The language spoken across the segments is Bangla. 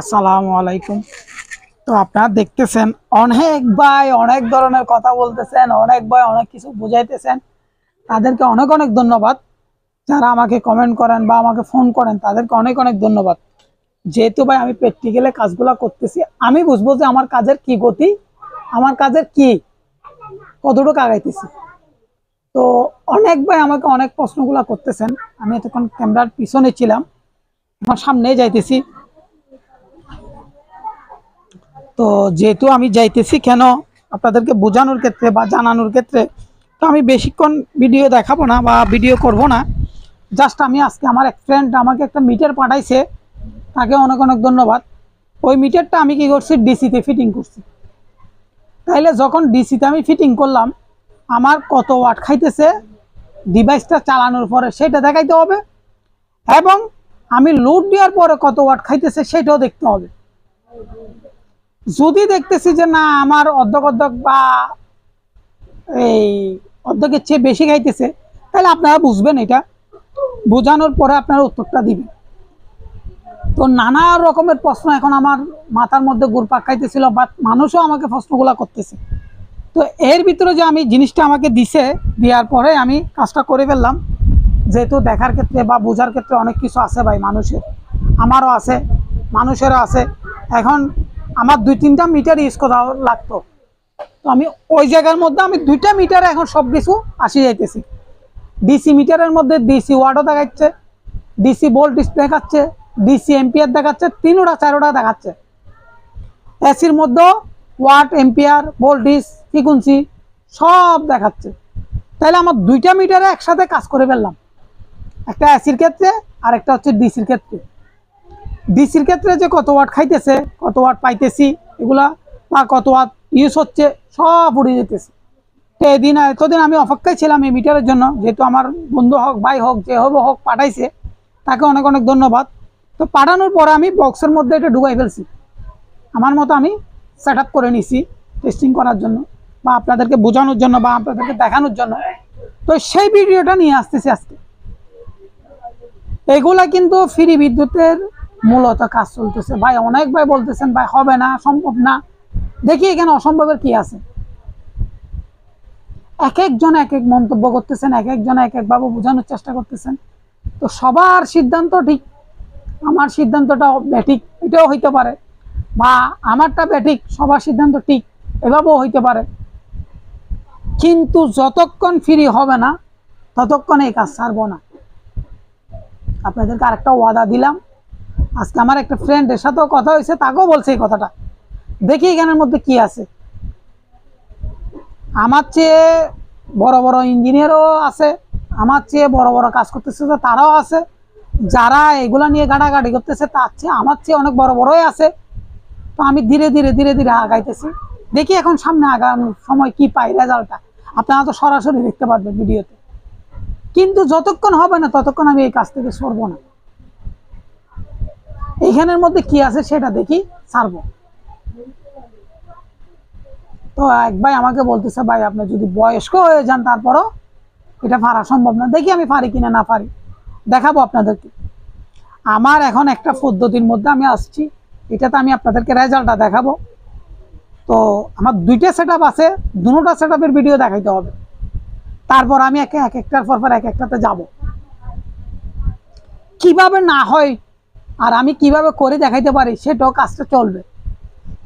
আসসালামু আলাইকুম। তো আপনারা দেখতেছেন, অনেক ভাই অনেক ধরনের কথা বলতেছেন, অনেক ভাই অনেক কিছু বুঝাইতেছেন। তাদেরকে অনেক অনেক ধন্যবাদ। যারা আমাকে কমেন্ট করেন বা আমাকে ফোন করেন, তাদেরকে অনেক অনেক ধন্যবাদ। যেহেতু ভাই আমি প্র্যাকটিক্যালে কাজগুলো করতেছি, আমি বুঝব যে আমার কাজের কি গতি, আমার কাজের কি, কতটুকু আগাইতেছি। তো অনেক ভাই আমাকে অনেক প্রশ্নগুলো করতেছেন, আমি এতক্ষণ ক্যামেরার পিছনে ছিলাম, আমার সামনে যাইতেছি। তো যেহেতু আমি যাইতেছি কেন আপনাদেরকে বোঝানোর ক্ষেত্রে বা জানানোর ক্ষেত্রে, তো আমি বেশিক্ষণ ভিডিও দেখাবো না বা ভিডিও করব না। জাস্ট আমি আজকে আমার এক ফ্রেন্ড আমাকে একটা মিটার পাঠাইছে, তাকে অনেক অনেক ধন্যবাদ। ওই মিটারটা আমি কি করছি? ডিসিতে ফিটিং করছি। তাইলে যখন ডিসিতে আমি ফিটিং করলাম, আমার কত ওয়াট খাইতেছে ডিভাইসটা চালানোর পরে সেটা দেখাইতে হবে, এবং আমি লোড দেওয়ার পরে কত ওয়াট খাইতেছে সেটাও দেখতে হবে। যদি দেখতেছি যে না, আমার অর্ধক অর্ধক বা এই অর্ধেকের চেয়ে বেশি খাইতেছে, তাহলে আপনারা বুঝবেন এটা। বোঝানোর পরে আপনারা উত্তরটা দিবেন। তো নানা রকমের প্রশ্ন এখন আমার মাথার মধ্যে ঘুরপাক খাইতেছিল বা মানুষও আমাকে প্রশ্নগুলো করতেছে। তো এর ভিতরে যে আমি জিনিসটা আমাকে দিছে, দেওয়ার পরে আমি কাজটা করে ফেললাম। যেহেতু দেখার ক্ষেত্রে বা বোঝার ক্ষেত্রে অনেক কিছু আছে ভাই, মানুষের। আমারও আছে, মানুষেরও আছে। এখন আমার দুই তিনটা মিটার ইউজ করা লাগতো। তো আমি ওই জায়গার মধ্যে আমি দুইটা মিটারে এখন সব কিছু আসি যাইতেছি। ডিসি মিটারের মধ্যে ডিসি ওয়াটও দেখাচ্ছে ডিসি ভোল্টেজ দেখাচ্ছে ডিসি এম্পিয়ার দেখাচ্ছে, তিনোটা চারোটা দেখাচ্ছে। এসির মধ্যেও ওয়াট এম্পিয়ার ভোল্টেজ ফ্রিকুয়েন্সি সব দেখাচ্ছে। তাহলে আমার দুইটা মিটারে একসাথে কাজ করে ফেললাম। একটা এসির ক্ষেত্রে আর একটা হচ্ছে ডিসির ক্ষেত্রে। ডিসির ক্ষেত্রে যে কত ওয়াট খাইতেছে, কত ওয়াট পাইতেছি, এগুলা বা কত ওয়াট ইউজ হচ্ছে, সব উড়ে যেতেছে। তো এদিন এতদিন আমি অপেক্ষায় ছিলাম এই মিটারের জন্য, যেহেতু আমার বন্ধু হোক, ভাই হোক, যে হোক হোক পাঠাইছে, তাকে অনেক অনেক ধন্যবাদ। তো পাঠানোর পরে আমি বক্সের মধ্যে এটা ঢুকাই ফেলছি। আমার মতো আমি সেট করে নিছি টেস্টিং করার জন্য, বা আপনাদেরকে বোঝানোর জন্য, বা আপনাদেরকে দেখানোর জন্য। তো সেই ভিডিওটা নিয়ে আসতেছি আজকে। এগুলা কিন্তু ফ্রি বিদ্যুতের মূলত কাজ চলতেছে। ভাই, অনেক ভাই বলতেছেন, ভাই, হবে না, সম্ভব না। দেখি এখানে অসম্ভবের কি আছে। এক একজন এক এক মন্তব্য করতেছেন, এক একজন এক একভাবে বোঝানোর চেষ্টা করতেছেন। তো সবার সিদ্ধান্ত ঠিক। আমার সিদ্ধান্তটা ব্যাঠিক, এটাও হইতে পারে। বা আমারটা ব্যাঠিক, সবার সিদ্ধান্ত ঠিক, এভাবেও হইতে পারে। কিন্তু যতক্ষণ ফ্রি হবে না, ততক্ষণ এই কাজ ছাড়বো না। আপনাদেরকে আরেকটা ওয়াদা দিলাম। আজকে আমার একটা ফ্রেন্ডের সাথেও কথা হয়েছে, তাকেও বলছে এই কথাটা। দেখি এখানের মধ্যে কি আছে। আমার চেয়ে বড় বড় ইঞ্জিনিয়ারও আছে, আমার চেয়ে বড় বড় কাজ করতেছে তারাও আছে। যারা এগুলা নিয়ে গাড়াগাড়ি করতেছে, তার চেয়ে আমার চেয়ে অনেক বড় বড়ই আছে। তো আমি ধীরে ধীরে ধীরে ধীরে আগাইতেছি। দেখি এখন সামনে আগানোর সময় কি পাই রেজাল্টটা আপনারা তো সরাসরি দেখতে পারবেন ভিডিওতে। কিন্তু যতক্ষণ হবে না, ততক্ষণ আমি এই কাজ থেকে সরবো না। এইখানের মধ্যে কি আছে সেটা দেখি, ছাড়বো। তো এক ভাই আমাকে বলতেছে, ভাই, আপনি যদি বয়স্ক হয়ে যান তারপরও এটা পারা সম্ভব না। দেখি আমি পারি কিনা না পারি দেখাবো আপনাদেরকে। আমার এখন একটা পদ্ধতির মধ্যে আমি আসছি। এটাতে আমি আপনাদেরকে রেজাল্টটা দেখাবো। তো আমার দুইটা সেট আছে, দুটা সেট ভিডিও দেখাইতে হবে। তারপর আমি একে এক একটার পর পর এক একটাতে যাব। কীভাবে না হয় আর আমি কীভাবে করে দেখাইতে পারি সেটাও কাজটা চলবে।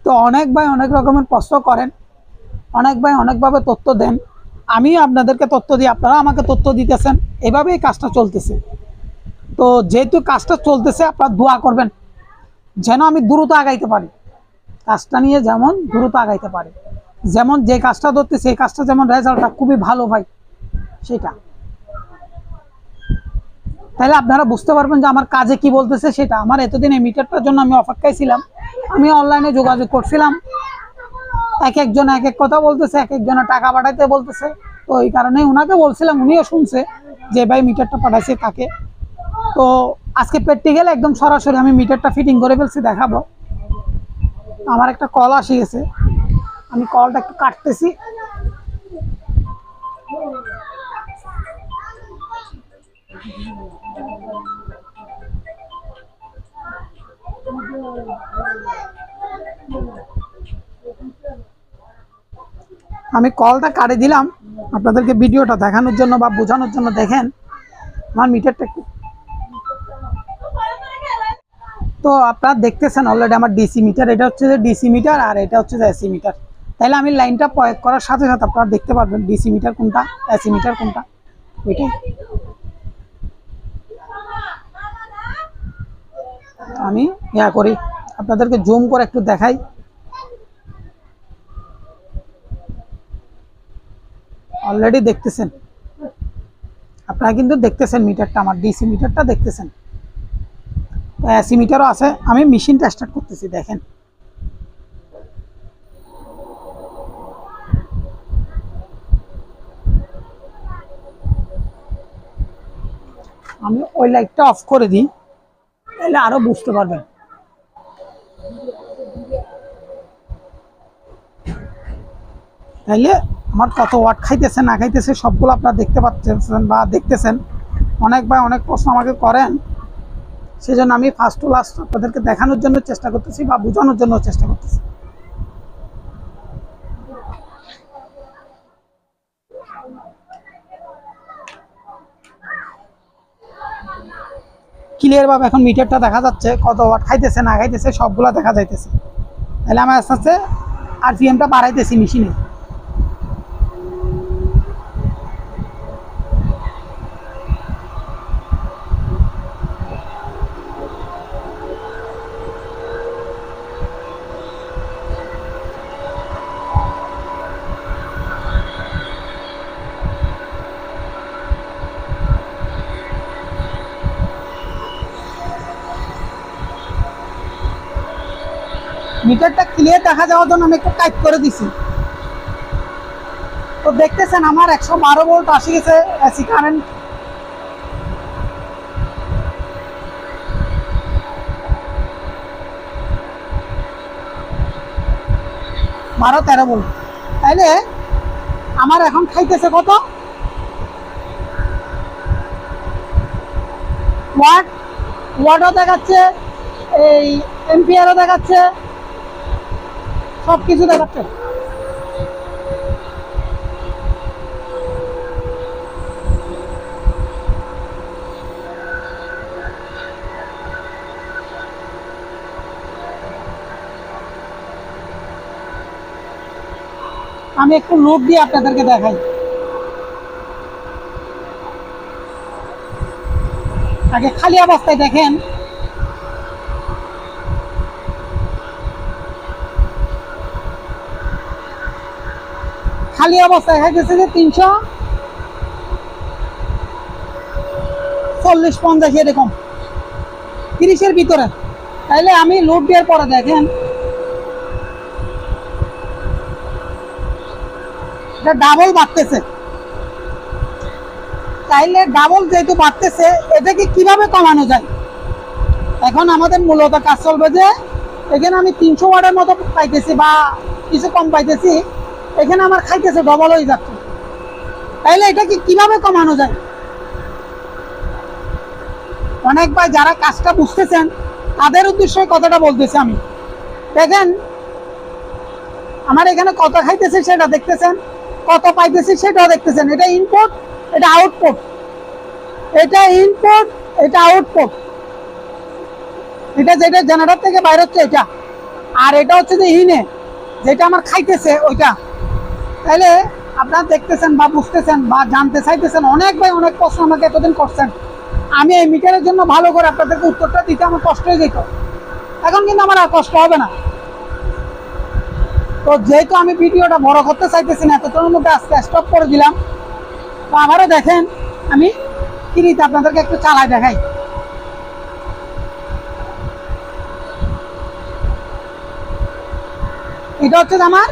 তো অনেক ভাই অনেক রকমের প্রশ্ন করেন, অনেক ভাই অনেকভাবে তথ্য দেন। আমিও আপনাদেরকে তথ্য দিই আপনারা আমাকে তথ্য দিতেছেন, এভাবেই কাজটা চলতেছে। তো যেহেতু কাজটা চলতেছে, আপনারা দোয়া করবেন যেন আমি দ্রুত আগাইতে পারি। কাজটা নিয়ে যেমন দ্রুত আগাইতে পারি। যেমন যে কাজটা ধরতে সেই কাজটা যেমন রেজাল্টটা খুবই ভালো ভাই, সেটা। তাহলে আপনারা বুঝতে পারবেন যে আমার কাজে কি বলতেছে সেটা। আমার এতদিন এই মিটারটার জন্য আমি অপেক্ষায় ছিলাম আমি অনলাইনে যোগাযোগ করছিলাম। এক একজন এক এক কথা বলতেছে, এক একজনে টাকা পাঠাইতে বলতেছে। তো এই কারণে উনাকে বলছিলাম, উনিও শুনছে যে ভাই মিটারটা পাঠাইছে তাকে। তো আজকে প্র্যাকটিক্যাল একদম সরাসরি আমি মিটারটা ফিটিং করে ফেলছি, দেখাবো। আমার একটা কল আসি গেছে। আমি কলটা একটু কাটতেছি। আমি কলটা কাটে দিলাম। আপনাদেরকে ভিডিওটা দেখানোর জন্য বা বোঝানোর জন্য দেখেন। আমার মিটারটা একটু তো আপনারা দেখতেছেন অলরেডি আমার ডিসি মিটার এটা হচ্ছে যে ডিসি মিটার আর এটা হচ্ছে যে এসি মিটার তাহলে আমি লাইনটা প্রয়োগ করার সাথে সাথে আপনারা দেখতে পারবেন ডিসি মিটার কোনটা এসি মিটার কোনটা। ওইটাই আমি ইয়া করি। আপনাদেরকে জুম করে একটু দেখাই। অলরেডি দেখতেছেন। আপনারা কিন্তু দেখতেছেন মিটারটা, আমার ডিসি মিটারটা দেখতেছেন। এসি মিটারও আছে। আমি মেশিনটা স্টার্ট করতেছি, দেখেন। আমি ওই লাইটটা অফ করে দিই। তাহলে আরও বুঝতে পারবেন। তাইলে আমার কত ওয়াট খাইতেছে, না খাইতেছে, সবগুলো আপনারা দেখতে পাচ্ছেন বা দেখতেছেন। অনেক ভাই অনেক প্রশ্ন আমাকে করেন। সেজন্য আমি ফার্স্ট টু লাস্ট আপনাদেরকে দেখানোর জন্য চেষ্টা করতেছি বা বোঝানোর জন্য চেষ্টা করতেছি। ক্লিয়ার ভাবে এখন মিটারটা দেখা যাচ্ছে, কত ওয়াট খাইতেছে, না খাইতেছে, সবগুলো দেখা যাইতেছে। তাহলে আমি আস্তে আস্তে আরপিএমটা বাড়াইতেছি মেশিনে মিটারটা ক্লিয়ার দেখা যাওয়ার জন্য আমি একটু টাইপ করে দিছি। তো দেখতেছেন আমার একশো বারো ভোল্ট আসে গেছে এসি কারেন্ট বারো তেরো ভোল্ট তাইলে আমার এখন খাইতেছে কত? ওয়াট ওয়াটও দেখাচ্ছে, এই এমপিআরও দেখাচ্ছে। সব কিছু দেখাচ্ছে। আমি একটু লোড দিয়ে আপনাদেরকে দেখাই। আগে খালি অবস্থায় দেখেন। খালি অবস্থায় খাইতেছে যে তিনশো চল্লিশ, পঞ্চাশ, এরকম। তিরিশের ভিতরে। তাইলে আমি লোড দেওয়ার পরে দেখেন। এটা ডাবল বাড়তেছে। তাইলে ডাবল যেহেতু বাড়তেছে, এটাকে কীভাবে কমানো যায়? এখন আমাদের মূলত কাজ চলবে যে, এখানে আমি তিনশো ওয়ার্ডের মতো পাইতেছি বা কিছু কম পাইতেছি। এখানে আমার খাইতেছে ডবল হয়ে যাচ্ছে। তাইলে এটাকে কীভাবে কমানো যায়? অনেক ভাই যারা কাজটা বুঝতেছেন, তাদের উদ্দেশ্যে কথাটা বলতেছি আমি। দেখেন, আমার এখানে কত খাইতেছে সেটা দেখতেছেন, কত পাইতেছি সেটাও দেখতেছেন। এটা ইনপুট এটা আউটপুট এটা ইনপুট এটা আউটপুট এটা যেটা জেনারেটর থেকে বাইরে হচ্ছে, এটা। আর এটা হচ্ছে যে ইনে, যেটা আমার খাইতেছে, ওইটা। তাহলে আপনারা দেখতেছেন বা বুঝতেছেন বা জানতে চাইতেছেন, অনেক ভাই অনেক প্রশ্ন আমাকে এতদিন করছেন। আমি এই মিটারের জন্য ভালো করে আপনাদেরকে উত্তরটা দিতে আমার কষ্ট হয়ে যেত। এখন কিন্তু আমার আর কষ্ট হবে না। তো যেহেতু আমি ভিডিওটা বড় করতে চাইতেছি না এতটার মধ্যে আজকে স্টপ করে দিলাম। তো আবারও দেখেন, আমি কিনিতে আপনাদেরকে একটু চালাই দেখাই। এটা হচ্ছে আমার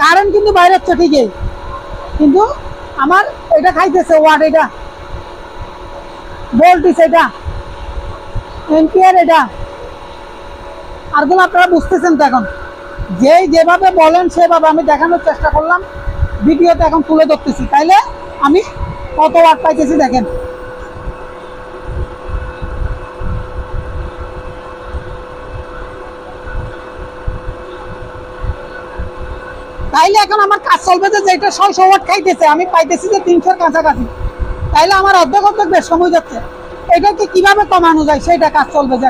কারেন্ট কিন্তু বাইরে হচ্ছে ঠিকই। কিন্তু আমার এটা খাইতেছে ওয়াট এটা? ভোল্টিস এটা। এম্পিয়ার এটা। আরগুলো আপনারা বুঝতেছেন তো এখন। যেই যেভাবে বলেন, সেভাবে আমি দেখানোর চেষ্টা করলাম। ভিডিওতে এখন তুলে ধরতেছি। তাইলে আমি কত ওয়াট পাইতেছি দেখেন। তাইলে এখন আমার কাজ চলবে যে যেটা ছয়শো ওয়াট খাইতেছে, আমি পাইতেছি যে তিনশোর কাছাকাছি। তাইলে আমার অর্ধেক অর্ধেক বেশ সময় যাচ্ছে। এটাকে কীভাবে কমানো যায় সেটা কাজ চলবে যে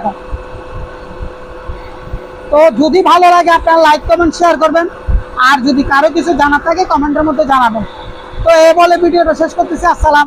তো যদি ভালো লাগে আপনারা লাইক, কমেন্ট, শেয়ার করবেন। আর যদি কারও কিছু জানার থাকে কমেন্টের মধ্যে জানাবেন। তো এ বলে ভিডিওটা শেষ করতেছি, আসসালাম।